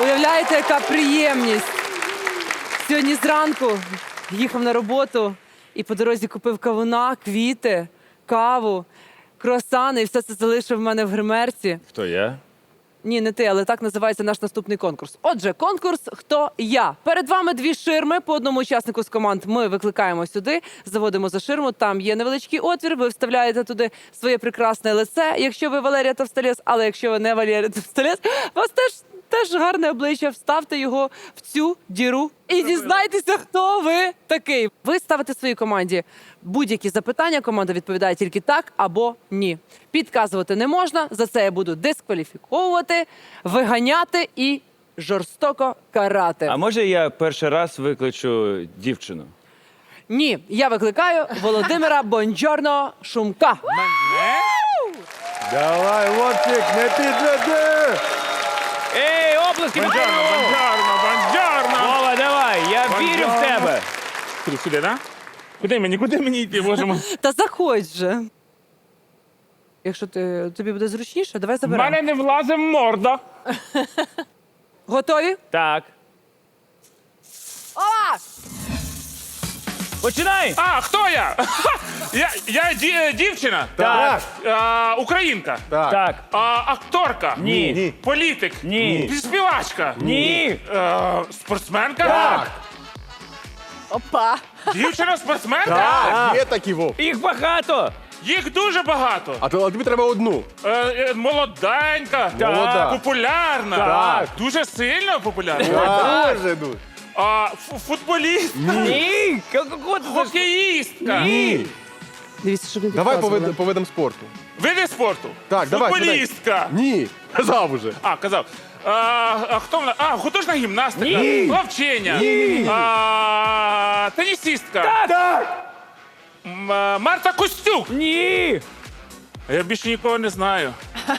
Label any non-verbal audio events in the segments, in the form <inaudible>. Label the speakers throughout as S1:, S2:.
S1: Уявляєте, яка приємність. Сьогодні зранку їхав на роботу і по дорозі купив кавуна, квіти, каву, круасани, і все це залишив в мене в гримерці.
S2: Хто я?
S1: Ні, не ти, але так називається наш наступний конкурс. Отже, конкурс Хто я? Перед вами дві ширми по одному учаснику з команд. Ми викликаємо сюди, заводимо за ширму. Там є невеличкий отвір. Ви вставляєте туди своє прекрасне лице. Якщо ви Валерія Товстолєс, але якщо ви не Валерія Товстолєс, вас теж. Теж гарне обличчя, вставте його в цю діру і дізнайтеся, хто ви такий. Ви ставите своїй команді будь-які запитання. Команда відповідає тільки так або ні. Підказувати не можна. За це я буду дискваліфіковувати, виганяти і жорстоко карати.
S2: А може я перший раз викличу дівчину?
S1: Ні, я викликаю Володимира Бонджорно Шумка.
S3: Давай, Вовчик, не підведи!
S2: Оплески!
S4: Бонджорно, бонджорно, бонджорно!
S2: Вова, давай, я вірю в тебе.
S4: Куди, сюди, да? Куди мені, куди мені йти, боже мій? <laughs>
S1: Та заходь же. Якщо ти, тобі буде зручніше, давай
S4: В
S1: заберемо.
S4: мене не влазить морда. <laughs>
S1: Готові?
S2: Так. Починай!
S4: А, хто я? Я, я ді- дівчина.
S2: Так.
S4: А, українка.
S3: Так.
S2: Так.
S4: А, акторка.
S2: Ні.
S3: Ні.
S4: Політик.
S2: Ні.
S4: Співачка.
S2: Ні.
S4: Е, спортсменка.
S3: Так.
S1: Опа.
S4: Дівчина спортсменка.
S3: Так, є такі Вов.
S2: Їх багато.
S4: Їх дуже багато.
S3: А то- а тобі треба одну.
S4: Е, е, молоденька.
S3: Молода.
S4: Популярна.
S3: Так.
S4: Дуже сильно популярна.
S3: Дуже дуже.
S4: А, фу- футболіст.
S2: Ні. Кого ти за-
S4: Хокеїстка.
S3: Ні.
S1: Дивіться, щоб не
S3: Давай по,
S1: підказували.
S3: по видам спорту.
S4: Види спорту.
S3: Так, давай.
S4: Футболістка.
S3: Ні. Казав уже.
S4: А, казав. А, а хто вона? А, художня гімнастика.
S2: Ні.
S4: Плавчення.
S3: Ні.
S4: А, тенісістка.
S2: Так.
S4: М, а, Марта Костюк.
S2: Ні.
S4: Я більше нікого не знаю. <laughs>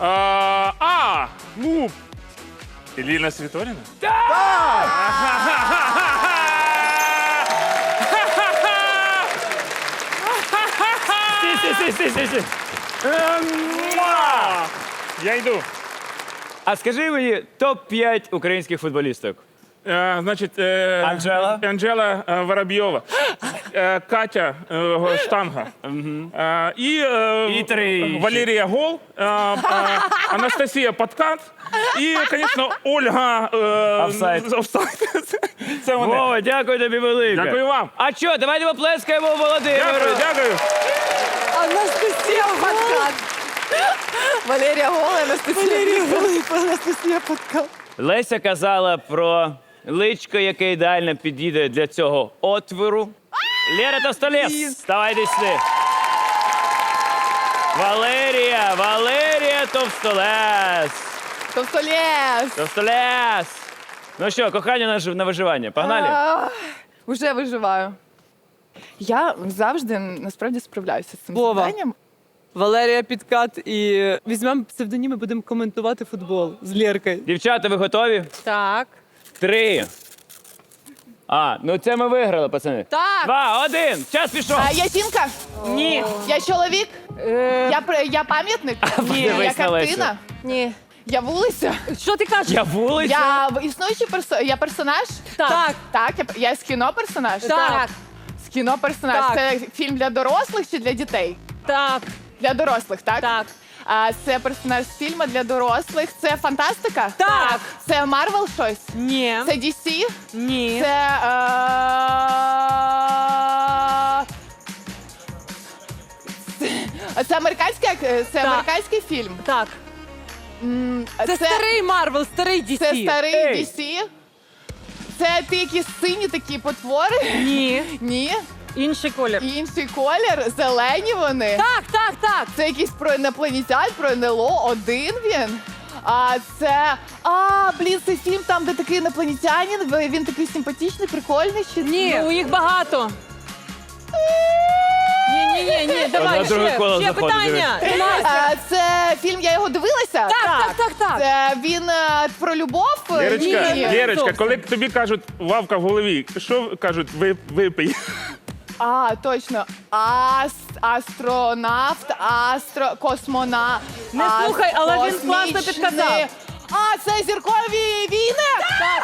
S4: А, а ну. Еліна Світоліна?
S2: Сі, сі, сі, сі, сі.
S4: Муа! Я йду.
S2: А скажи мені топ-5 українських футболісток.
S4: Е, значить, е,
S2: Анжела?
S4: Анжела е, Воробйова, е, Катя е, Штанга, е, і, е,
S2: І три.
S4: Валерія Гол, е, е, Анастасія Подкат і, звісно, Ольга е,
S2: Офсайд.
S4: з- Офсайд. Це- Це вони.
S2: Вова, дякую тобі велике.
S4: Дякую вам.
S2: А що, давайте поплескаємо Володимиру.
S4: Дякую, дякую.
S1: Анастасія Подкат.
S5: Валерія Гола, Анастасія.
S1: Валерія Голип, Анастасія Подкат.
S2: Леся казала про личко, яке ідеально підійде для цього отвору. Лера Тостолес, давай йди сюди. Валерія, Валерія Товстолес.
S5: Товстолєс.
S2: Товстолес. Ну що, кохання на, жив- на виживання. Погнали?
S5: А, Уже виживаю. Я завжди насправді справляюся з цим
S1: Вова.
S5: завданням.
S1: Валерія Підкат і візьмемо псевдоніми, будемо коментувати футбол з Лєркою.
S2: Дівчата, ви готові?
S1: Так.
S2: Три. А, ну це ми виграли, пацани.
S1: Так.
S2: Два, один. Час пішов.
S5: А я жінка?
S1: Ні.
S5: Я чоловік? Я, при- я пам'ятник? Ні. Я
S2: подивись на Лесю.
S5: картина?
S1: Ні.
S5: Я вулиця?
S1: Що ти кажеш?
S2: Я вулиця.
S5: Я в- існуючий персо... Я персонаж?
S1: Так.
S5: Так, я, я з кіно персонаж?
S1: Так.
S5: З кіно персонаж.
S1: Так.
S5: Це фільм для дорослих чи для дітей?
S1: Так.
S5: Для дорослих, так?
S1: Так.
S5: А, це персонаж з фільму для дорослих. Це фантастика?
S1: Так.
S5: Це Марвел щось?
S1: Ні.
S5: Це DC?
S1: Ні.
S5: Це. Е... Це американський, ак- це
S1: Так.
S5: американський фільм.
S1: Так.
S5: М,
S1: Це, старий Марвел, старий DC.
S5: Це старий
S2: Ей.
S5: DC. Це ти якісь сині такі потвори?
S1: Ні.
S5: Ні.
S1: Інший колір.
S5: Інший колір, зелені вони.
S1: Так, так, так.
S5: Це якийсь про інопланетян, про НЛО, один він. А це. А, блін, це фільм там, де такий інопланетянин, ви- він такий симпатичний, прикольний. Чи
S1: Ні, у їх багато. Ні, ні, ні, ні, давай
S2: друге
S1: ще,
S2: коло
S1: ще
S2: заходить,
S1: питання.
S5: А, це фільм, я його дивилася.
S1: Так, так, так, так.
S5: Це він е, про любов.
S4: Лєрочка,
S5: Ні.
S1: Зовсім.
S4: коли тобі кажуть вавка в голові, що кажуть, ви, випий?
S5: А, точно. Ас, астронавт, астро, космона.
S1: Не слухай, але він класно
S5: космічний.
S1: підказав.
S5: А це зіркові війни?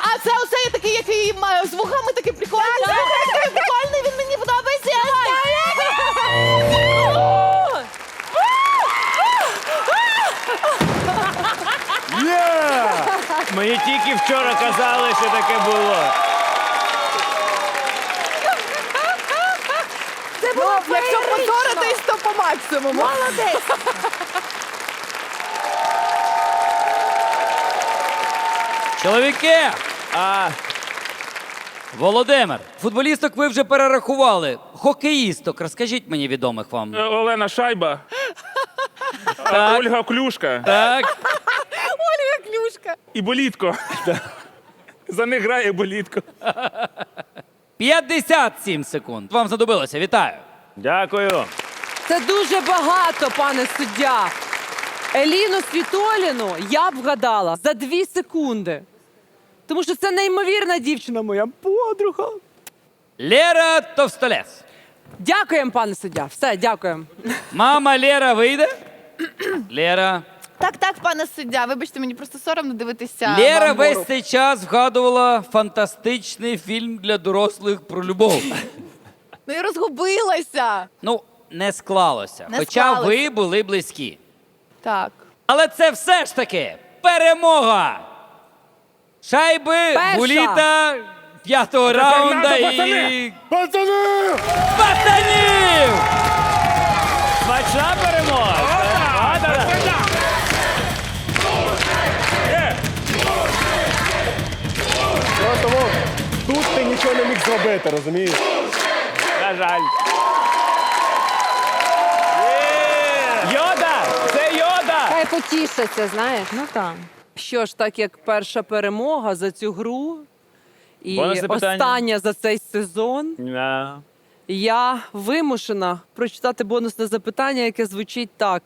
S5: А це оцей такий, який має з вухами такий прикольний. Вухами такий прикольний, він мені подобається. <laughs>
S2: Мені тільки вчора казали, що таке було.
S5: Якщо позоритись, то по максимуму. Молодець.
S6: Чоловіки!
S2: А,
S6: Володимир, футболісток ви вже перерахували. Хокеїсток, розкажіть мені відомих вам.
S4: Е, Олена Шайба. <laughs> Е, Ольга Клюшка.
S6: Так, <laughs>
S5: Клюшка.
S4: І Болітко. <laughs> За них грає Болітко.
S6: 57 секунд. Вам знадобилося. Вітаю.
S2: Дякую.
S1: Це дуже багато, пане суддя. Еліну Світоліну я б вгадала за дві секунди. Тому що це неймовірна дівчина, моя подруга.
S6: Лера Товстолес.
S1: Дякуємо, пане суддя. Все, дякуємо.
S6: Мама Лера вийде. Лера.
S5: Так, так, пане суддя, вибачте, мені просто соромно дивитися.
S6: Лера
S5: вам
S6: весь цей час вгадувала фантастичний фільм для дорослих про любов.
S5: Ну я розгубилася.
S6: Ну, не склалося.
S5: Не
S6: Хоча
S5: склалося.
S6: ви були близькі.
S5: Так.
S6: Але це все ж таки перемога. Шайби,
S1: Перша.
S6: гуліта, п'ятого раунда і
S4: пацани!
S3: Пацани!
S6: пацанів!
S2: Смачна перемога. А, да, да.
S3: Просто Вов, тут ти нічого не міг зробити, розумієш?
S2: На жаль. Йода! Це йода!
S7: Хай потішаться, знаєш. Ну так.
S1: Що ж, так як перша перемога за цю гру і
S2: Бонусне питання.
S1: остання за цей сезон, я вимушена прочитати бонусне запитання, яке звучить так: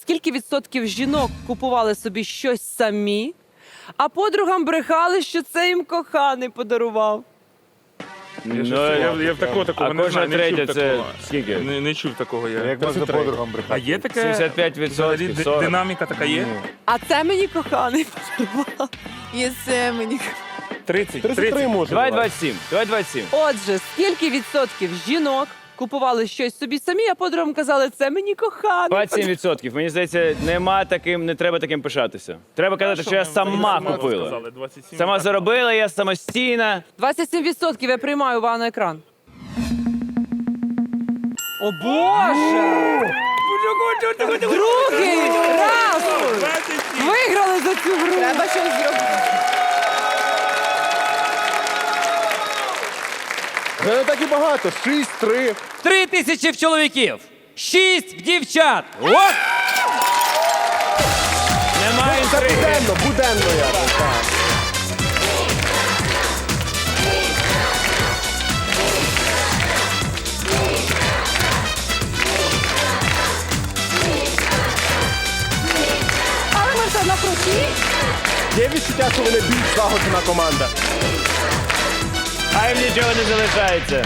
S1: скільки відсотків жінок купували собі щось самі, а подругам брехали, що це їм коханий подарував?
S4: Я,
S2: Ну,
S4: я, я в такого такого
S2: а
S4: не
S2: кожна
S4: знаю, не
S2: третя
S4: чув
S2: це
S4: такого.
S2: скільки?
S4: Не, не чув такого я.
S3: Як можна подругам
S4: А
S3: брехати?
S4: є таке?
S2: 75%,
S4: взагалі ди-
S2: 40.
S4: Динаміка така є?
S1: А це мені коханий подарував.
S5: І це мені.
S4: 30.
S3: 33 може.
S2: Давай
S3: бувати.
S2: 27. Давай 27.
S1: Отже, скільки відсотків жінок купували щось собі самі, а подругам казали, це мені коханий.
S2: 27%. Мені здається, нема таким, не треба таким пишатися. Треба казати, що я сама купила.
S4: Сказали, 27.
S2: Сама заробила, я самостійна.
S1: 27% я приймаю на екран. О Боже! Другий раз! Виграли за цю гру!
S5: Треба щось зробити.
S3: Вже не так і багато. 6-3.
S6: Три тисячі в чоловіків, шість в дівчат. От!
S2: Немає
S3: Це
S2: інтриги.
S3: буденно, буденно я. так.
S7: Але ми все на круті.
S3: Є відчуття, що вони більш злагоджена команда.
S2: А їм нічого не залишається.